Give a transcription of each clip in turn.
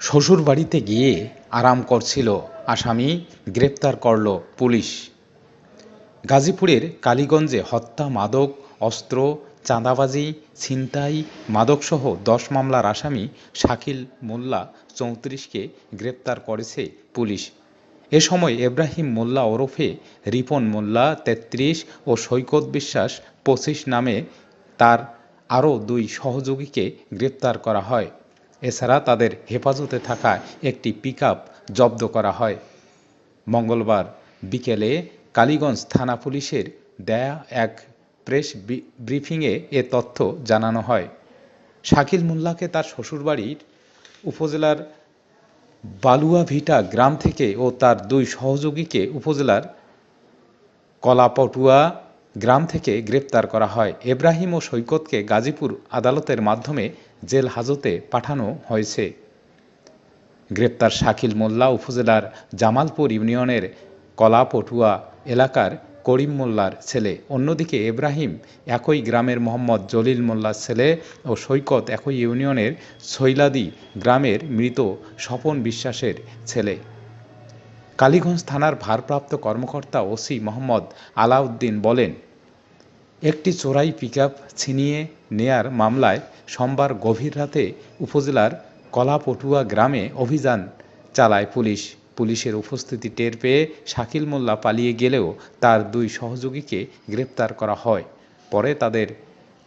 শ্বশুর বাড়িতে গিয়ে আরাম করছিল আসামি, গ্রেপ্তার করল পুলিশ। গাজীপুরের কালীগঞ্জে হত্যা, মাদক, অস্ত্র, চাঁদাবাজি, ছিনতাই, মাদকসহ দশ মামলার আসামি শাকিল মোল্লা চৌত্রিশকে গ্রেপ্তার করেছে পুলিশ। এ সময় এব্রাহিম মোল্লা ওরফে রিপন মোল্লা তেত্রিশ ও সৈকত বিশ্বাস পঁচিশ নামে তার আরও দুই সহযোগীকে গ্রেপ্তার করা হয়। এছাড়া তাদের হেফাজতে থাকা একটি পিকআপ জব্দ করা হয়। মঙ্গলবার বিকেলে কালীগঞ্জ থানা পুলিশের দেয়া এক প্রেস ব্রিফিংয়ে এ তথ্য জানানো হয়। শাকিল মোল্লাকে তার শ্বশুরবাড়ির উপজেলার বালুয়াভিটা গ্রাম থেকে ও তার দুই সহযোগীকে উপজেলার কলাপটুয়া গ্রাম থেকে গ্রেপ্তার করা হয়। এব্রাহিম ও সৈকতকে গাজীপুর আদালতের মাধ্যমে জেল হাজতে পাঠানো হয়েছে। গ্রেপ্তার শাকিল মোল্লা উপজেলার জামালপুর ইউনিয়নের কলাপটুয়া এলাকার করিম মোল্লার ছেলে। অন্যদিকে এব্রাহিম একই গ্রামের মোহাম্মদ জলিল মোল্লার ছেলে ও সৈকত একই ইউনিয়নের সৈলাদি গ্রামের মৃত স্বপন বিশ্বাসের ছেলে। কালীগঞ্জ থানার ভারপ্রাপ্ত কর্মকর্তা ওসি মোহাম্মদ আলাউদ্দিন বলেন একটি চোরাই পিকআপ ছিনিয়ে নেয়ার মামলায় সোমবার গভীর রাতে উপজেলার কলাপটুয়া গ্রামে অভিযান চালায় পুলিশ। পুলিশের উপস্থিতি টের পেয়ে শাকিল মোল্লা পালিয়ে গেলেও তার দুই সহযোগীকে গ্রেপ্তার করা হয়। পরে তাদের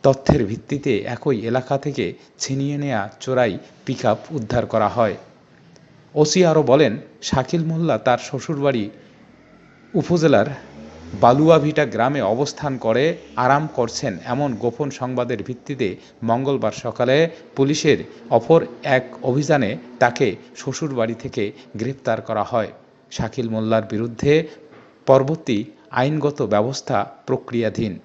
তথ্যের ভিত্তিতে একই এলাকা থেকে ছিনিয়ে নেয়া চোরাই পিকআপ উদ্ধার করা হয়। ওসি আরও বলেন, শাকিল মোল্লা তার শ্বশুরবাড়ি উপজেলার বালুয়াভিটা গ্রামে অবস্থান করে আরাম করছেন এমন গোপন সংবাদের ভিত্তিতে মঙ্গলবার সকালে পুলিশের অপর এক অভিযানে তাকে শ্বশুর বাড়ি থেকে গ্রেপ্তার করা হয়। শাকিল মোল্লার বিরুদ্ধে পরবর্তী আইনগত ব্যবস্থা প্রক্রিয়াধীন।